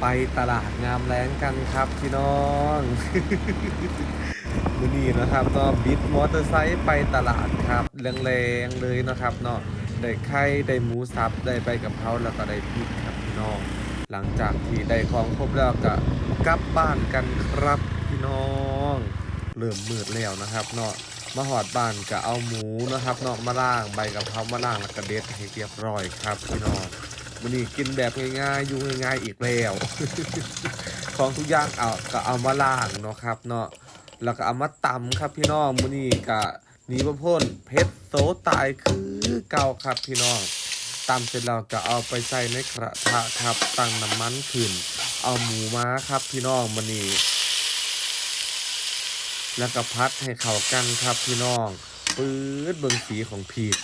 ไปตลาดงามแรงกันครับพี่น้องมือนี้นะครับก็บิดมอเตอร์ไซค์ไปตลาดครับแรงๆเลยนะครับเนาะได้ไข่ได้หมูสับได้ใบกะเพราแล้วก็ได้พริกครับพี่น้อง หลังจากที่ได้ของครบแล้วก็กลับบ้านกันครับพี่น้องเริ่มมืดแล้วนะครับเนาะมาหอดบ้านก็เอาหมูนะครับเนาะมาล่างใบกะเพรามาล่างแล้วก็เด็ดให้เรียบร้อยครับพี่น้อง วันนี้กินแบบง่ายๆอยู่ง่ายๆอีกแล้ว ของทุกอย่างเอาก็เอามาล่างเนาะครับ เนาะแล้วก็เอามาตำครับพี่น้องมื้อนี้ก็หนีบพ้นเพชรโสตายคือเก่าครับพี่น้องตำเสร็จแล้วก็เอาไปใส่ในกระทะครับตั้งน้ำมันขึ้น เอาหมูม้าครับพี่น้องมื้อนี้แล้วก็พัดให้เข้ากันครับพี่น้อง ปื๊ดเบิ่งสีของพีด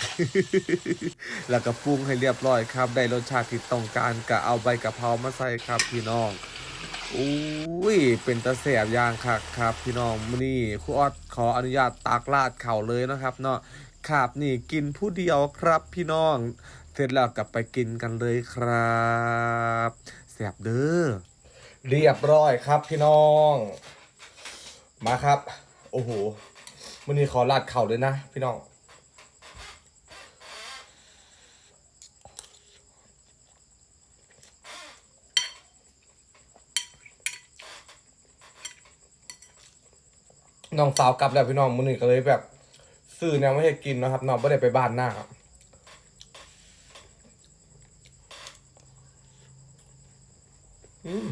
แล้วก็ปรุงให้เรียบร้อยครับ ได้รสชาติที่ต้องการก็เอาใบกะเพรามาใส่ครับพี่น้องอุ้ย เป็นตะแสบย่างคักครับ พี่น้องมื้อนี้ครูออดขออนุญาตตากลาดเข่าเลยนะครับเนาะครับนี่กินผู้เดียวครับพี่น้อง เสร็จแล้วกลับไปกินกันเลยครับแสบเด้อเรียบร้อยครับพี่น้อง มาครับ โอ้โห วันนี้ขอลาดเข่าเลยนะ พี่น้องน้องสาวกลับแล้วพี่น้องมื้อนี้ก็เลยแบบซื้อแนวไม่ให้กินนะครับน้องไม่ได้ไปบ้านหน้าครับอืม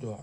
对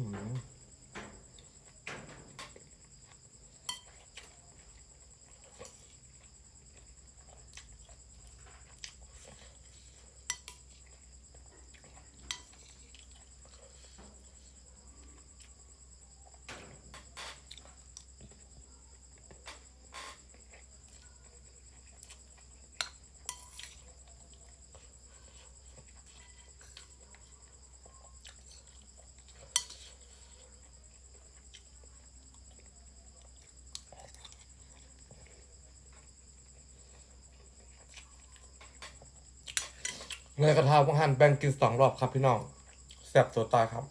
嗯。 ในกระทะพวกหันแบ่งกินสองรอบครับพี่น้องแซ่บตัวตายครับ